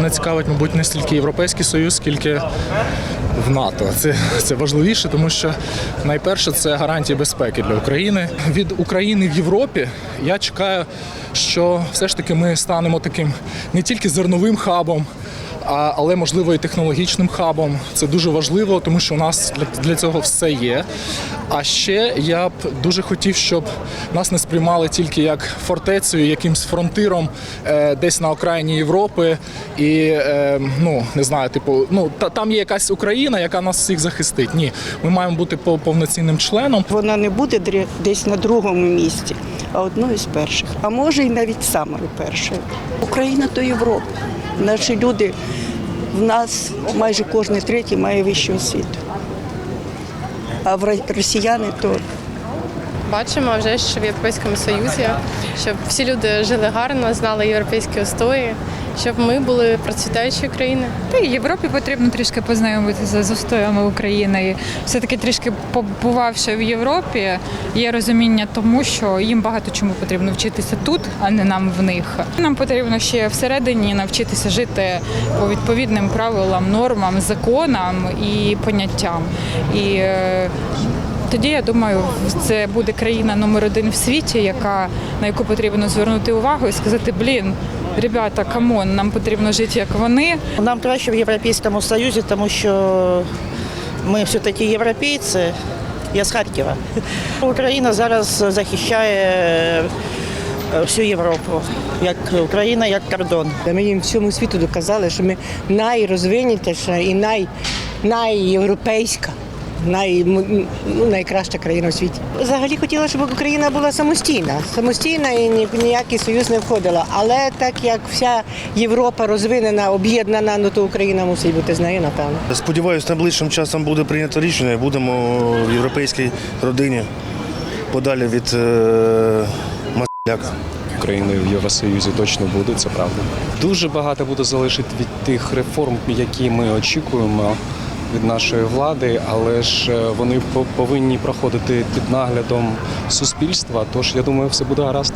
мене цікавить, мабуть, не стільки Європейський Союз, скільки в НАТО. Це, це важливіше, тому що найперше це гарантії безпеки для України. Від України в Європі я чекаю, що все ж таки ми станемо таким не тільки зерновим хабом. Але можливо і технологічним хабом це дуже важливо, тому що у нас для, цього все є. А ще я б дуже хотів, щоб нас не сприймали тільки як фортецю, якимсь фронтиром е, десь на окраїні Європи. І е, ну не знаю, типу, ну та там є якась Україна, яка нас всіх захистить. Ні, ми маємо бути пов- повноцінним членом. Вона не буде десь на другому місці, а одною з перших. А може і навіть самою першою. Україна то Європа. Наші люди в нас майже кожен третій має вищу освіту. А в росіяни то Бачимо вже, що в Європейському Союзі, щоб всі люди жили гарно, знали європейські устої, щоб ми були процвітаючою країною. Та й Європі потрібно трішки познайомитися з устоями України. Все-таки трішки побувавши в Європі, є розуміння тому, що їм багато чому потрібно вчитися тут, а не нам в них. Нам потрібно ще всередині навчитися жити по відповідним правилам, нормам, законам і поняттям. І е, тоді я думаю, це буде країна номер один в світі, яка на яку потрібно звернути увагу і сказати: блін, ребята, камон, нам потрібно жити як вони. Нам краще в Європейському Союзі, тому що ми все-таки європейці. Я з Харкова. Україна зараз захищає е, всю Європу, як Україна, як кордон. Ми їм всьому світу доказали, що ми найрозвинутіша і най, найєвропейська, най, ну, найкраща країна у світі. Взагалі хотіла, щоб Україна була самостійна. Самостійна і ні, ніякий союз не входила. Але так як вся Європа розвинена, об'єднана, ну то Україна мусить бути з нею, напевно. Сподіваюсь, найближчим часом буде прийнято рішення і будемо в європейській родині подалі від е, масляка. Україною в Євросоюзі точно буде, це правда. Дуже багато буде залежати від тих реформ, які ми очікуємо від нашої влади, але ж е, вони по- повинні проходити під наглядом суспільства. Тож я думаю, все буде гаразд.